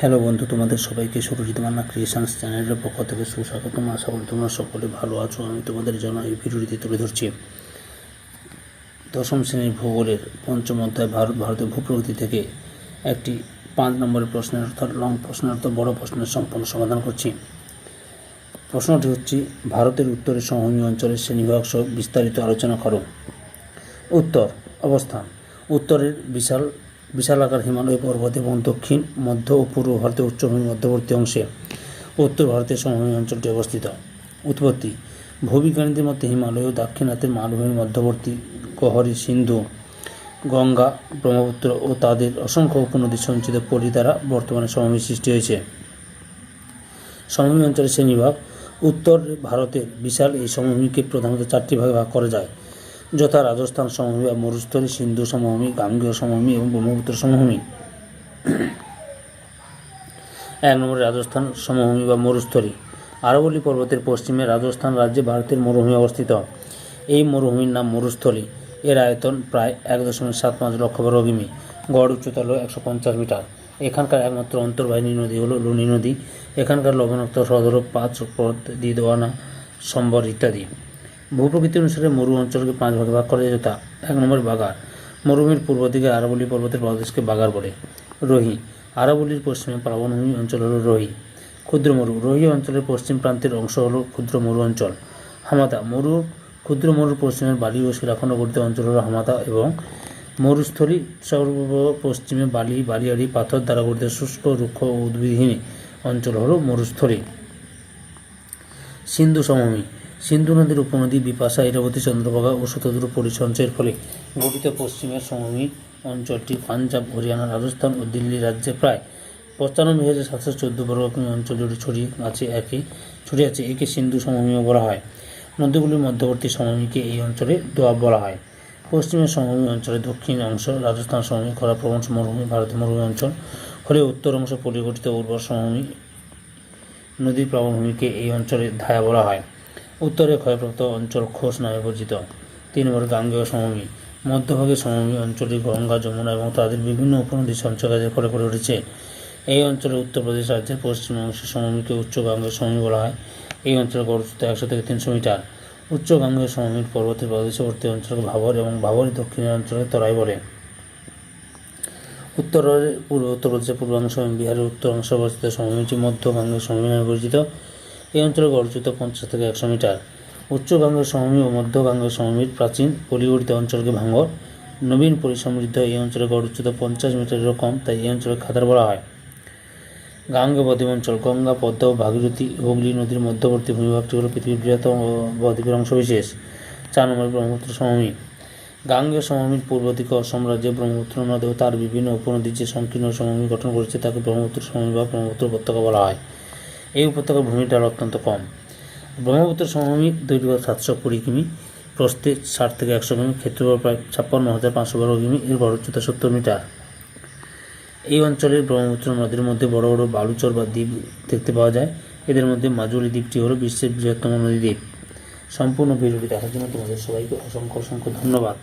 Hello বন্ধু, তোমাদের সবাইকে সুরজিৎ মান্না ক্রিয়েশনস চ্যানেলের পক্ষ থেকে সুস্বাগতম। আশা করি তোমরা সকলে ভালো আছো, আমি তোমাদের জন্য এই ভিডিওটিতে তুলে ধরছি। দশম শ্রেণির ভূগোলের পঞ্চম অধ্যায় ভারত ভারতের ভূপ্রকৃতি থেকে একটি পাঁচ নম্বরের প্রশ্নের অর্থাৎ লং প্রশ্নের অর্থাৎ বড় প্রশ্নের সম্পূর্ণ সমাধান করছি। প্রশ্নটি হচ্ছে, ভারতের উত্তরের সমভূমি অঞ্চলের শ্রেণীবিভাগ সহ বিস্তারিত আলোচনা করো। উত্তর, অবস্থান। উত্তরের বিশাল বিশালাকার হিমালয় পর্বত এবং দক্ষিণ, মধ্য ও পূর্ব ভারতের উচ্চভূমির মধ্যবর্তী অংশে উত্তর ভারতের সমভূমি অঞ্চলটি অবস্থিত। উৎপত্তি, ভূবিজ্ঞানীদের মধ্যে হিমালয় ও দাক্ষিণাত্যের মালভূমির মধ্যবর্তী গহরী সিন্ধু, গঙ্গা, ব্রহ্মপুত্র ও তাদের অসংখ্য উপনদী সঞ্চিত পলি দ্বারা বর্তমানে সমভূমি সৃষ্টি হয়েছে। সমভূমি অঞ্চলের শ্রেণীভাগ উত্তর ভারতের বিশাল এই সমভূমিকে প্রধানত চারটি ভাগে ভাগ করা যায়। যথা রাজস্থান সমভূমি বা মরুস্থলী, সিন্ধু সমভূমি, গাঙ্গেয় সমভূমি এবং ব্রহ্মপুত্র সমভূমি। এক নম্বরে রাজস্থান সমভূমি বা মরুস্থলী। আরবলি পর্বতের পশ্চিমে রাজস্থান রাজ্যে ভারতের মরুভূমি অবস্থিত। এই মরুভূমির নাম মরুস্থলী। এর আয়তন প্রায় এক দশমিক সাত পাঁচ লক্ষ কিমি। গড় উচ্চতা হল একশো পঞ্চাশ মিটার। এখানকার একমাত্র অন্তর্বাহিনী নদী হল লুনি নদী। এখানকার লবণাক্ত হল পাঁচ পথ দিদোয়ানা সম্বর ইত্যাদি। ভূপ্রকৃতি অনুসারে মরু অঞ্চলকে পাঁচ ভাগে ভাগ করা যথা এক নম্বর বাগার। মরুভূমির পূর্ব দিকে আরাবলি পর্বতের প্রদেশকে বাগার বলে। রোহি, আরাবলির পশ্চিমে প্লাবনভূমি অঞ্চল হলো রোহি। ক্ষুদ্র মরু, রোহি অঞ্চলের পশ্চিম প্রান্তের অংশ হলো ক্ষুদ্র মরু অঞ্চল। হামাদা, মরু, ক্ষুদ্র মরুর পশ্চিমের বালি ও শিলাখণ্ড গঠিত অঞ্চল হলো হামাদা এবং মরুস্থলী। সর্ব পশ্চিমে বালি, বালিয়াড়ি, পাথর দ্বারা গঠিত শুষ্ক, রুক্ষ ও উদ্ভিদহীন অঞ্চল হলো মরুস্থলী। সিন্ধু সমভূমি সিন্ধু নদীর উপনদী বিপাশা, ইরাবতী চন্দ্রভাগা ও শতদ্রু পরিসঞ্চয়ের ফলে গঠিত পশ্চিমের সমভূমি অঞ্চলটি পাঞ্জাব, হরিয়ানা, রাজস্থান ও দিল্লি রাজ্যে প্রায় পঁচানব্বই হাজার সাতশো চোদ্দ বর্গ কিমি অঞ্চল জুড়ে ছড়িয়ে আছে একে, ছড়িয়ে আছে একে সিন্ধু সমভূমিও বলা হয়। নদীগুলির মধ্যবর্তী সমভূমিকে এই অঞ্চলে দোয়াব বলা হয়। পশ্চিমের সমভূমি অঞ্চলের দক্ষিণ অংশ রাজস্থান সমভূমি, খরা প্রবণ মরুভূমি ভারতের মরুভূমি অঞ্চল হলে উত্তর অংশ পরিগঠিত উর্বর সমভূমি নদীর প্লাবনভূমিকে এই অঞ্চলে ধায়া বলা হয়। উত্তরে ক্ষয়প্রাপ্ত অঞ্চল খোস নামে পরিচিত। তিন নম্বর গাঙ্গেয় সমভূমি, মধ্যভাগে সমভূমি অঞ্চলটি গঙ্গা, যমুনা এবং তাদের বিভিন্ন উপনদী সঞ্চয়কাজের ফলে গড়ে উঠেছে। এই অঞ্চলে উত্তরপ্রদেশ রাজ্যের পশ্চিম অংশের সমভূমিকে উচ্চ গাঙ্গেয় সমভূমি বলা হয়। এই অঞ্চলের গড় একশো থেকে তিনশো মিটার। উচ্চ গাঙ্গেয় সমভূমির পর্বতের প্রদেশবর্তী অঞ্চলকে ভাবর এবং ভাবরের দক্ষিণের অঞ্চলকে তরাই বলে। উত্তরের পূর্ব উত্তরপ্রদেশের পূর্বাংশ এবং বিহারের উত্তর অংশে অবস্থিত সমভূমিটি মধ্য গাঙ্গেয় সমভূমি নামে পরিচিত। এই অঞ্চলের গড় উচ্চতা পঞ্চাশ থেকে একশো মিটার। উচ্চ গাঙ্গেয় সমভূমি ও মধ্য গাঙ্গেয় সমভূমির প্রাচীন পলিগঠিত অঞ্চলকে ভাঙর। নবীন পরিসমৃদ্ধ এই অঞ্চলের গড় উচ্চতা পঞ্চাশ মিটারেরও কম, তাই এই অঞ্চলকে খাদার বলা হয়। গাঙ্গে বদ্বীপ অঞ্চল, গঙ্গা, পদ্মা ও ভাগীরথী, হুগলি নদীর মধ্যবর্তী ভূমিভাগটি হল পৃথিবীর বৃহত্তম বদ্বীপের অংশ বিশেষ চার নম্বর ব্রহ্মপুত্র সমভূমি। গাঙ্গেয় সমভূমির পূর্ব দিকে অসম রাজ্যে ব্রহ্মপুত্র নদী ও তার বিভিন্ন উপনদীর যে সংকীর্ণ সমভূমি গঠন করেছে, তাকে ব্রহ্মপুত্র সমভূমি বা ব্রহ্মপুত্র উপত্যকা বলা হয়। এই উপত্যকার ঢাল অত্যন্ত কম। ব্রহ্মপুত্র সমভূমি দৈর্ঘ্য সাতশো কুড়ি কিমি, প্রস্থে ষাট থেকে একশো কিমি, ক্ষেত্রফল প্রায় ছাপ্পান্ন হাজার পাঁচশো বর্গ কিমি এর গড় উচ্চতা সত্তর মিটার। এই অঞ্চলের ব্রহ্মপুত্র নদীর মধ্যে বড় বড় বালুচর বা দ্বীপ দেখতে পাওয়া যায়। এদের মধ্যে মাজুলি দ্বীপটি হলো বিশ্বের বৃহত্তম নদী দ্বীপ সম্পূর্ণ ভিডিওটি দেখার জন্য তোমাদের সবাইকে অসংখ্য অসংখ্য ধন্যবাদ।